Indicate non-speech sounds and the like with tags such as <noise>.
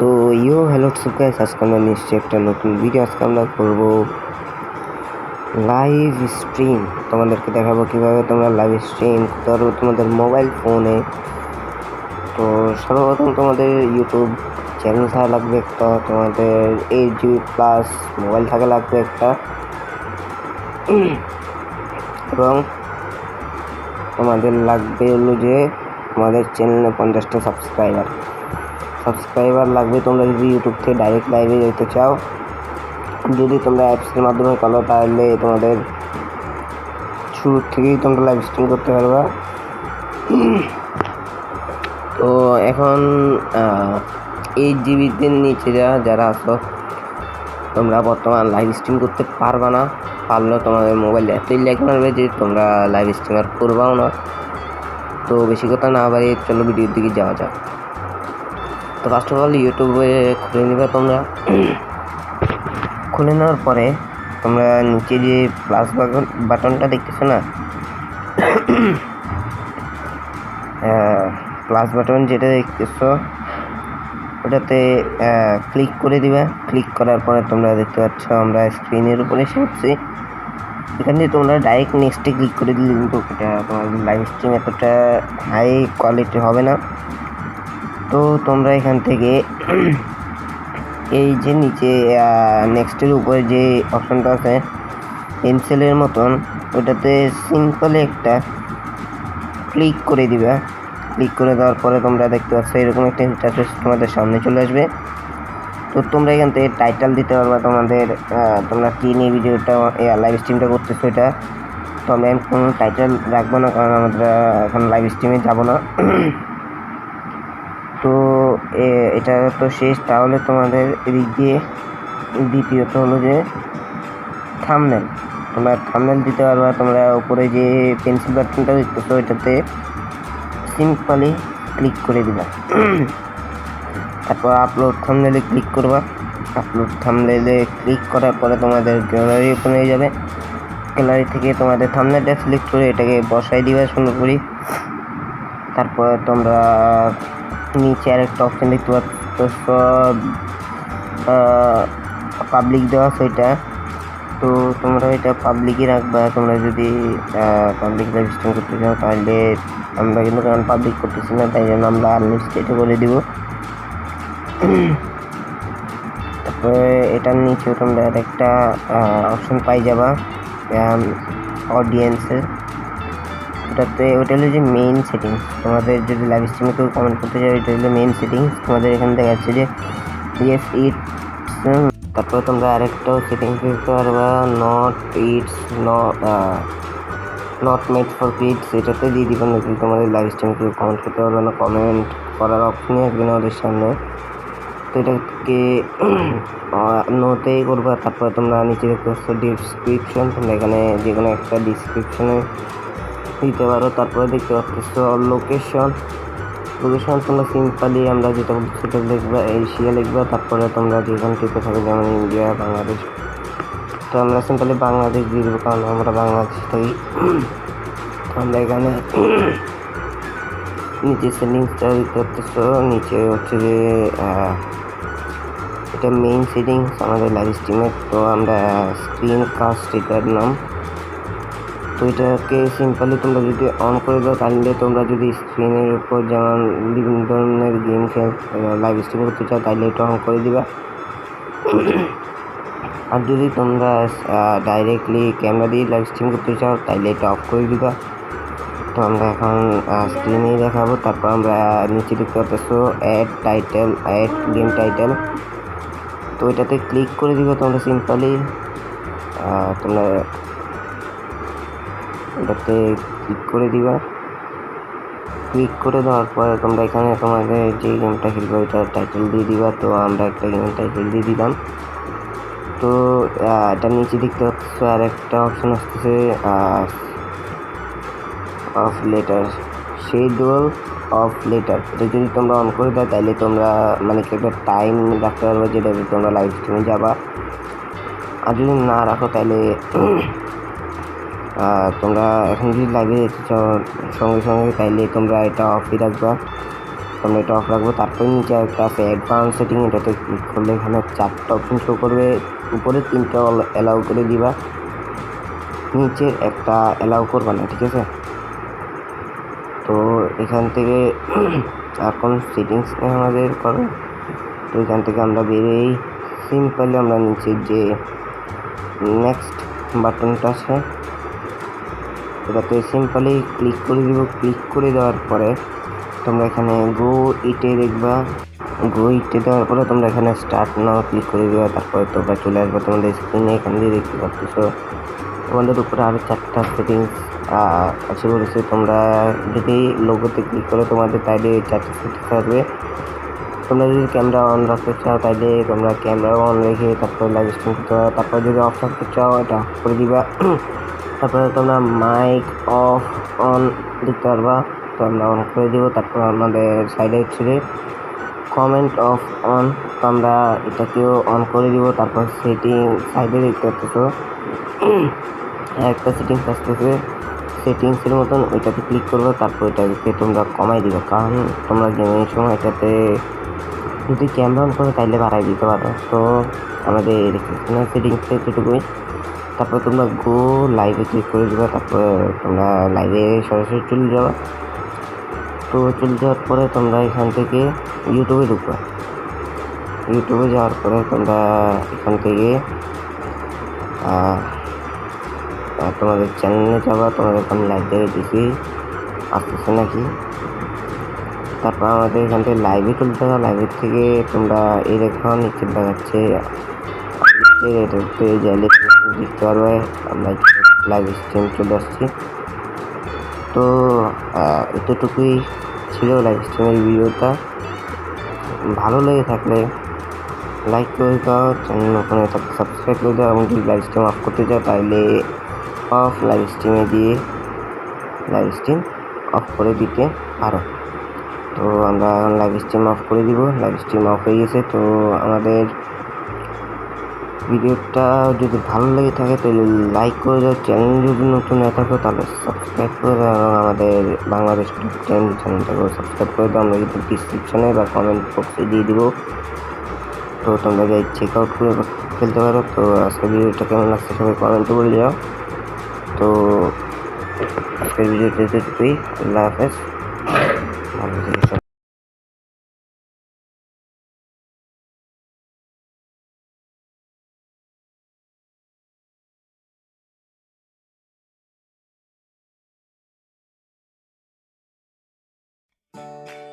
তো ইও hello guys আজকে আমরা নিশ্চয়ই একটা নতুন ভিডিও আজকে আমরা করব লাইভ স্ট্রিম তোমাদেরকে দেখাবো কীভাবে তোমরা লাইভ স্ট্রিম পারব তোমাদের মোবাইল ফোনে তো সর্বপ্রথম তোমাদের ইউটিউব চ্যানেল থাকা লাগবে একটা, তোমাদের এইট জিবি প্লাস মোবাইল থাকা লাগবে একটা। এবং তোমাদের লাগবে হলো যে, তোমাদের চ্যানেলে পঞ্চাশটা সাবস্ক্রাইবার সাবস্ক্রাইবার লাগবে তোমরা যদি ইউটিউব থেকে ডাইরেক্ট লাইভে যেতে চাও, যদি তোমরা অ্যাপসের মাধ্যমে করো তাহলে তোমাদের শুরু থেকেই তোমরা লাইভ স্ট্রিম করতে পারবা। তো এখন এইট জিবিতে নিচে যারা যারা আছো, তোমরা বর্তমান লাইভ স্ট্রিম করতে পারবা না। পারলেও তোমাদের মোবাইল এতই ল্যাগ মারবে যে তোমরা লাইভ স্ট্রিম আর করবাও না। তো বেশি কথা না বাড়িয়ে চলো ভিডিওর দিকে যাওয়া যাক। তো ফার্স্ট অফ অল ইউটিউবে খুলে নেবে তোমরা। খুলে নেওয়ার পরে তোমরা নিচে যে প্লাস বাটনটা দেখতেছো না? প্লাস বাটন যেটা দেখতেছো, ওটাতে ক্লিক করে দিবে। ক্লিক করার পরে তোমরা দেখতে পাচ্ছ আমরা স্ক্রিনের উপরে এসে পড়ছি। এখান থেকে তোমরা ডাইরেক্ট নেক্সটে ক্লিক করে দিলে কিন্তু এটা তোমার লাইভ স্ট্রিম এতটা হাই কোয়ালিটি হবে না। তো তোমরা এখান থেকে এই যে নিচে নেক্সটের উপরে যে অপশনটা আছে পেন্সিলের মতন, ওটাতে সিম্পলি একটা ক্লিক করে দিবে। ক্লিক করে দেওয়ার পরে তোমরা দেখতে পাচ্ছ এরকম একটা ইন্টারফেস তোমাদের সামনে চলে আসবে। তো তোমরা এখান থেকে টাইটেল দিতে পারবা তোমাদের তোমরা কী নিয়ে ভিডিওটা লাইভ স্ট্রিমটা করতেছো এটা। তো আমরা কোনো টাইটেল রাখব না, কারণ আমরা এখন লাইভ স্ট্রিমে যাব না। তো এটা তো শেষ। তাহলে তোমাদের এদিক দিয়ে দ্বিতীয়ত হলো যে থামনেল তোমরা থামনেল দিতে পারবা, তোমরা উপরে যে পেন্সিল বাটনটা দেখতেছো, ওইটাতে সিম্পলি ক্লিক করে দিবা। তারপর আপলোড থামনেলে ক্লিক করবা। আপলোড থামনেলে ক্লিক করার পরে তোমাদের গ্যালারি ওপেন হয়ে যাবে। গ্যালারি থেকে তোমাদের থামনেলটা সিলেক্ট করে এটাকে বসাই দিবা সুন্দর করে। তারপর তোমরা নিচে আরেকটা অপশন দেখতে পাচ্ছ পাবলিক দেওয়া সেটা তো তোমরা এটা পাবলিকই রাখবা, তোমরা যদি পাবলিক স্ট্রিম করতে চাও তাহলে আমরা কিন্তু কারণ পাবলিক করতেছি না, তাই জন্য আমরা আনলিস্টেড বলে দিব। তারপরে এটার নিচেও তোমরা একটা অপশন পাই যাবা অডিয়েন্সের ওটাতে, ওটা হলো যে মেইন সেটিংস তোমাদের যদি লাইভ স্ট্রিমে কেউ কমেন্ট করতে চাও এটা হলো মেইন সেটিংস তোমাদের এখান থেকে যাচ্ছে যে ইয়েস ইট তারপরে তোমরা আরেকটাও সেটিংস দিতে পারবা not it's not made for kids এটাতে দিয়ে দিবেন নাকি তোমাদের লাইভ স্ট্রিমে কেউ কমেন্ট করতে পারবে না। কমেন্ট করার অপশনই আসবে না ওদের সামনে। তো এটাকে নোতেই করবা। তারপরে তোমরা নিচে দেখতে পাচ্ছ ডিসক্রিপশন তোমরা এখানে যে কোনো একটা ডিসক্রিপশনে দিতে পারো, তারপরে দেখতে পাচ্ছ লোকেশন লোকেশন তোমরা সিম্পলি, আমরা যেটা সেটা লিখবা এশিয়া লিখবা, তারপরে তোমরা যেখান থেকে থাকো, যেমন ইন্ডিয়া, বাংলাদেশ। তো আমরা সিম্পলি বাংলাদেশ দিয়ে দেবো, কারণ আমরা বাংলাদেশ থাকি আমরা এখানে নিচে সেটিংসটা দেখতে পাচ্ছ নিচে হচ্ছে যে এটা মেইন সেটিংস আমাদের লাইভ স্ট্রিমের তো আমরা স্ক্রিন কাস্ট এটার নাম। তো এটাকে সিম্পলি তোমরা যদি অন করে দাও, তাহলে তোমরা যদি স্ক্রিনের উপর যেমন বিভিন্ন ধরনের গেম খেল লাইভ স্ট্রিম করতে চাও, তাহলে এটা অন করে দিবা। <clears throat> আর যদি তোমরা ডাইরেক্টলি ক্যামেরা দিয়ে লাইভ স্ট্রিম করতে চাও, তাহলে এটা অফ করে দিবা। তো আমরা এখন স্ক্রিনেই দেখাবো। তারপর আমরা নিচে দেখতে পাচ্ছ add title add game title তো এটাতে ক্লিক করে দিবে তোমরা সিম্পলি তোমরা এটাতে ক্লিক করে দিবা। ক্লিক করে দেওয়ার পরে তোমরা এখানে তোমাদের যে গেমটা খেলবে ওইটা টাইটেল দিয়ে দিবা। তো আমরা একটা গেমের টাইটেল দিয়ে দিলাম। তো এটা নিচে দেখতে পাচ্ছ, আর একটা অপশন আসতেছে off later schedule off later এটা যদি তোমরা অন করে দাও তাহলে তোমরা মানে কি একটা টাইম রাখতে পারবে যেটা তোমরা লাইভ স্ট্রিমে যাবা। আর যদি না রাখো তাহলে তোমরা এখন যদি লাইভে যেতে চাও সঙ্গে সঙ্গে তাইলে তোমরা এটা অফই রাখবা। তোমরা এটা অফ রাখব, তারপরে নিচে একটা আছে অ্যাডভান্স সেটিং এটাতে ক্লিক করলে এখানে চারটা অপশন শো করবে। উপরে তিনটা অ্যালাউ করে দিবা। নিচের একটা অ্যালাউ করবা না, ঠিক আছে? তো এখান থেকে আর কোনো সেটিংস আমাদের করো তো এখান থেকে আমরা বেরিয়েই সিম্পলি আমরা নিচের যে নেক্সট বাটনটা আছে ওটাতে সিম্পলি ক্লিক করে দিব। ক্লিক করে দেওয়ার পরে তোমরা এখানে গো ইটে দেখবা। গো ইটে দেওয়ার পরে তোমরা এখানে স্টার্ট নাও ক্লিক করে দেওয়া। তারপরে তোমরা চলে আসবে তোমাদের স্ক্রিনে এখান দিয়ে দেখতে পাচ্ছ তোমাদের উপরে আরও চারটা সেটিংস আছে বলেছে। তোমরা যদি লোগোতে ক্লিক করো, তোমাদের তাইলে চারটে সেটিংস আসবে। তোমরা যদি ক্যামেরা অন রাখতে চাও, তাইলে তোমরা ক্যামেরা অন রেখে তারপরে লাইভ স্ট্রিম করতে পারো। তারপর যদি অফ রাখতে চাও, এটা অফ করে দিবা। তারপরে তোমরা মাইক অফ অন দিতে পারবা। তো আমরা অন করে দিব, তারপর আমাদের সাইডে ছেড়ে কমেন্ট অফ অন তো আমরা এটাকেও অন করে দিব। তারপর সেটিং সাইডে দেখতে পাচ্ছ একটা সেটিংস আসতেছে। সেটিংসের মতন ওইটাতে ক্লিক করবে, তারপর এটাকে তোমরা কমাই দিবে। কারণ তোমরা গেমের সময় এটাতে যদি ক্যামেরা অন করে, তাইলে বাড়াই দিতে পারো। তো আমাদের এখানে সেটিংসে এতটুকুই তারপর তোমরা গো লাইভে ক্লিক করে দেবে, তারপরে তোমরা লাইভে সরাসরি চলে যাবে। তো চলে যাওয়ার পরে তোমরা এখান থেকে ইউটিউবে ঢুকবে। ইউটিউবে যাওয়ার পরে তোমরা এখান থেকে তোমাদের চ্যানেলে যাবা, তোমাদের আমি লাইভ দেখে দিছি আসতেছে নাকি? তারপর আমাদের এখান থেকে লাইভে চলতে হবে লাইভের থেকে তোমরা এই দেখো নিচে দেখাচ্ছে এটাতে গেলে দেখতে পারবে আমরা লাইভ স্ট্রিম চলে আসছি। তো এতটুকুই ছিল লাইভ স্ট্রিমের ভিডিওটা। ভালো লেগে থাকলে লাইক করে দাও চ্যানেল ওখানে সাবস্ক্রাইব করে দাও এবং যদি লাইভ স্ট্রিম অফ করতে চাও তাহলে অফ লাইভ স্ট্রিমে দিয়ে লাইভ স্ট্রিম অফ করে দিতে পারো। তো, আমরা লাইভ স্ট্রিম অফ করে দিব লাইভ স্ট্রিম অফ হয়ে গেছে। তো, আমাদের ভিডিওটা যদি ভালো লেগে থাকে, তাহলে লাইক করে দাও। চ্যানেল যদি নতুন হয়ে থাকো, তাহলে সাবস্ক্রাইব করে দাও এবং আমাদের বাংলাদেশ টেন চ্যানেলটাকেও সাবস্ক্রাইব করে দাও। আমরা কিন্তু ডিসক্রিপশনে বা কমেন্ট বক্সে দিয়ে দিব। তো তোমরা যাই চেক আউট করে ফেলতে পারো। তো আজকের ভিডিওটা কেমন লাগছে সবাই কমেন্টে বলে যাও। তো আজকের ভিডিওতে এতটুকুই। আল্লাহ হাফেজ। সবাই।